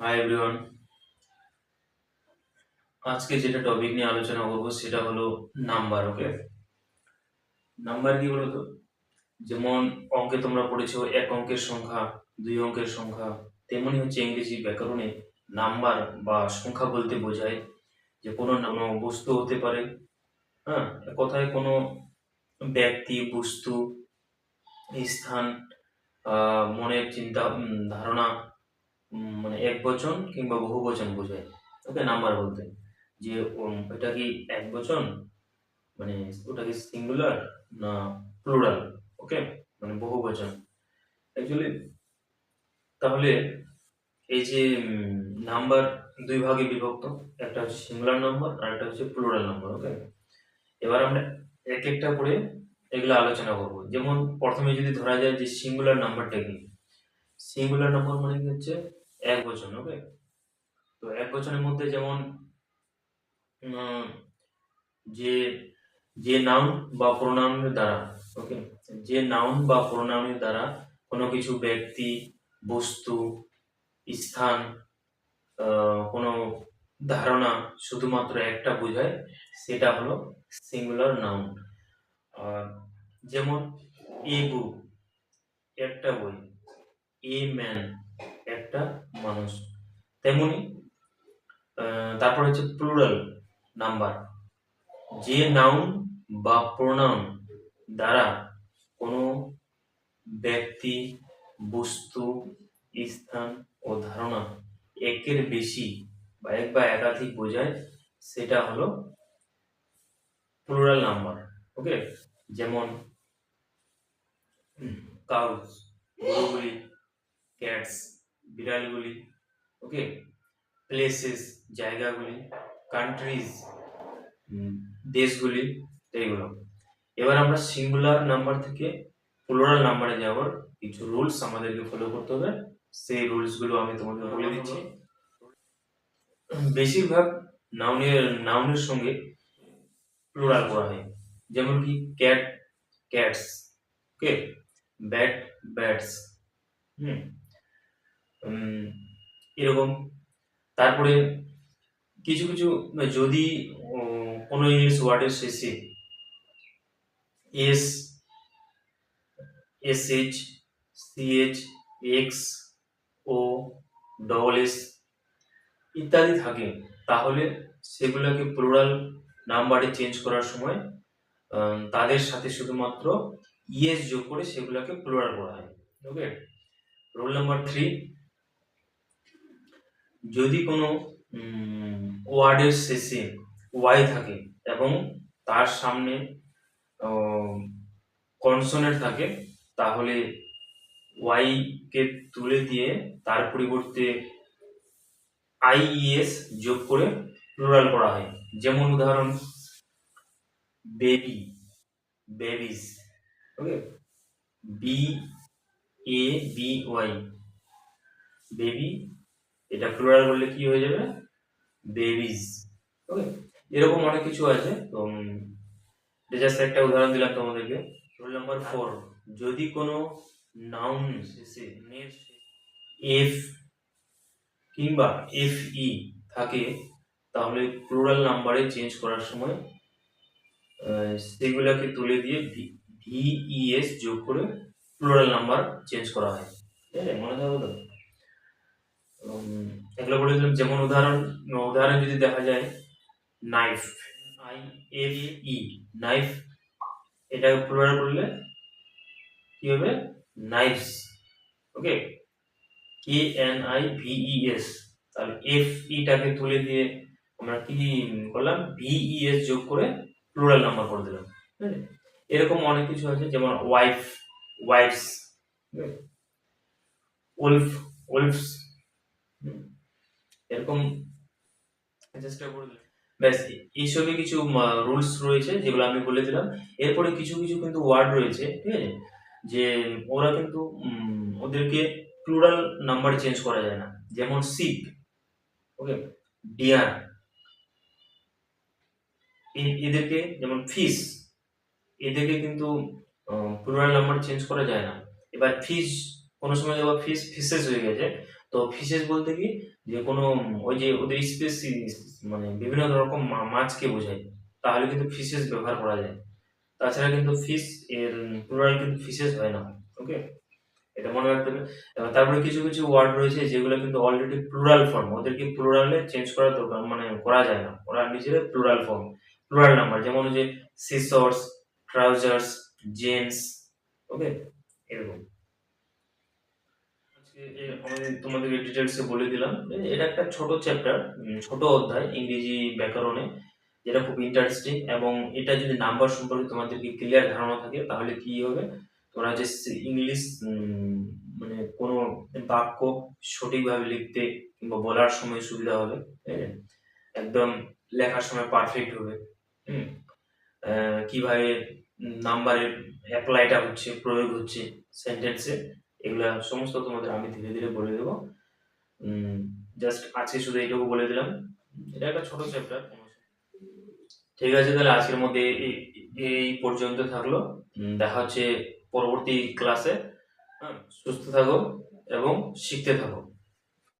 Hi everyone আজকে যেটা topic নিয়ে আলোচনা করব, সেটা হলো নাম্বার ওকে নাম্বার কি বলতো? যেমন অঙ্কে তোমরা পড়েছো, এক অঙ্কের সংখ্যা, দুই অঙ্কের সংখ্যা, তেমনি হচ্ছে ইংরেজি ব্যাকরণে নাম্বার বা সংখ্যা বলতে বোঝায় যে কোনো বস্তু হতে পারে হ্যাঁ? কথায় কোনো ব্যক্তি, বস্তু, স্থান মনের চিন্তা ধারণা মানে এক বচন কিংবা বহু বচন বোঝায়। ওকে নাম্বার বলতে। যে এটা কি এক বচন? মানে ওটা কি সিঙ্গুলার না প্লুরাল ওকে? মানে বহু বচন। অ্যাকচুয়ালি তাহলে এই যে নাম্বার দুই ভাগে বিভক্ত, একটা হচ্ছে সিঙ্গুলার নাম্বার আর একটা হচ্ছে প্লুরাল নাম্বার ওকে? এবার আমরা এক একটা করে এগুলো আলোচনা করব। যেমন প্রথমে যদি ধরা যায় যে সিঙ্গুলার নাম্বারটা কি? সিঙ্গুলার নাম্বার মানে কি হচ্ছে? এক বচন ওকে তো এক বচনের মধ্যে যেমন যে যে নাউন বা প্রোনাউনের দ্বারা ওকে যে নাউন বা প্রোনাউনের দ্বারা কোনো কিছু ব্যক্তি, বস্তু, স্থান কোনো ধারণা শুধুমাত্র একটা বোঝায়, সেটা হলো সিঙ্গুলার নাউন যেমন এ বুক একটা বই এ ম্যান একটা মানুষ। তেমনি তারপর হচ্ছে প্লুরাল নাম্বার যে নাউন বা প্রোনাউন দ্বারা কোনো ব্যক্তি, বস্তু, স্থান ও ধারণা একের বেশি বা এক বা একাধিক বোঝায়, সেটা হলো প্লুরাল নাম্বার ওকে যেমন কাউস গরুগুলি ক্যাটস বিড়ালগুলি ওকে প্লেসেস জায়গাগুলি কান্ট্রিজ দেশগুলি এইগুলো। এবার আমরা সিঙ্গুলার নাম্বার থেকে প্লুরাল নাম্বারে যাওয়ার কিছু রুলস আমাদেরকে ফলো করতে হবে। সেই রুলসগুলো আমি তোমাদের বলে দিচ্ছি। বেশিরভাগ নাউনের নাউনের সঙ্গে প্লুরাল করা হয়। যেমন কি cat cats okay bat bats hmm? এরকম। তারপরে কিছু কিছু যদি কোনো ইংলিশ ওয়ার্ডের শেষে S S H, C H, X, O, double S ইত্যাদি থাকে, তাহলে সেগুলোকে প্লোরাল নাম্বারে চেঞ্জ করার সময় তাদের সাথে শুধুমাত্র ইএস যোগ করে সেগুলোকে প্লোরাল করা হয়। ওকে? রোল নাম্বার থ্রি যদি কোনো ওয়ার্ডের শেষে ওয়াই থাকে এবং তার সামনে কনসোনেন্ট থাকে, তাহলে ওয়াই কে তুলে দিয়ে তার পরিবর্তে আইইএস যোগ করে প্লুরাল করা হয়। যেমন উদাহরণ baby babies okay B A B Y baby এটা প্লুরাল বললে কি হয়ে যাবে? বেবিজ ওকে এরকম অনেক কিছু আছে। তো জাস্ট একটা উদাহরণ দিলাম তোমাদেরকে। রোল নাম্বার ফোর যদি কোনো নাউন শেষে নেট এফ কিংবা এফ ই থাকে, তাহলে প্লুরাল নাম্বারে চেঞ্জ করার সময় সেগুলোকে তুলে দিয়ে ভিইএস যোগ করে প্লুরাল নাম্বার চেঞ্জ করা হয়। ঠিক আছে? মনে থাকবে তো? এগুলো বলে দিলাম যেমন উদাহরণ উদাহরণ যদি দেখা যায় knife I F E knife এটা প্লুরাল করলে কি হবে? Knifes okay K N I V E S তাহলে এফ ইটাকে তুলে দিয়ে আমরা কি করলাম? ভিই এস যোগ করে প্লুরাল নাম্বার করে দিলাম এরকম অনেক কিছু আছে, যেমন ওয়াইফ ওয়াইফস উলফ উলফস এরকম। ব্যাস এইসবই কিছু রুলস রয়েছে যেগুলো আমি বলে দিলাম। এরপরে কিছু কিছু কিন্তু ওয়ার্ড রয়েছে, ঠিক আছে? যে ওরা কিন্তু ওদেরকে প্লুরাল নাম্বার চেঞ্জ করা যায় না। যেমন সিপ ওকে ডিয়ার এদেরকে যেমন ফিস এদেরকে কিন্তু প্লুরাল নাম্বার চেঞ্জ করা যায় না। এবার ফিস কোনো সময় দেখবা ফিস ফিসেস হয়ে গেছে। তো ফিশেস বলতে কি, যে কোনো, ওই যে ওদের স্পেসিস মানে বিভিন্ন রকম মাছকে বোঝায়, তাহলে কিন্তু ফিশেস ব্যবহার করা যায়। তাছাড়া কিন্তু ফিশ এর প্লুরাল কিন্তু ফিশেস হয় না ওকে এটা মনে রাখতে হবে। তারপরে কিছু কিছু ওয়ার্ড রয়েছে যেগুলো কিন্তু অলরেডি প্লুরাল ফর্ম ওদেরকে প্লুরালে চেঞ্জ করা দরকার মানে করা যায় না। ওরা নিজেরা প্লুরাল ফর্ম প্লুরাল নাম্বার যেমন যে সিসর্স ট্রাউজার্স জেন্টস ওকে এরকম। তোমাদেরকে ডিটেলসে বলে দিলাম। এটা একটা ছোট চ্যাপ্টার ছোট অধ্যায় ইংরেজি ব্যাকরণে, যেটা খুব ইন্টারেস্টিং এবং এটা যদি নাম্বার সম্পর্কে তোমাদেরকে ক্লিয়ার ধারণা থাকে, তাহলে কি হবে? তোমরা যে ইংলিশ মানে কোনো বাক্য সঠিকভাবে লিখতে কিংবা বলার সময় সুবিধা হবে একদম লেখার সময় পারফেক্ট হবে কীভাবে নাম্বারের অ্যাপ্লাইটা হচ্ছে, প্রয়োগ হচ্ছে সেন্টেন্সে এগুলা সমস্ত তোমাদের আমি ধীরে ধীরে বলে দেবো। জাস্ট আজকে শুধু এইটুকু বলে দিলাম। এটা একটা ছোট চ্যাপ্টার ঠিক আছে, তাহলে আজকের মধ্যে এই- এই পর্যন্ত থাকল। দেখা হচ্ছে পরবর্তী ক্লাসে হ্যাঁ সুস্থ থাকো এবং শিখতে থাকো।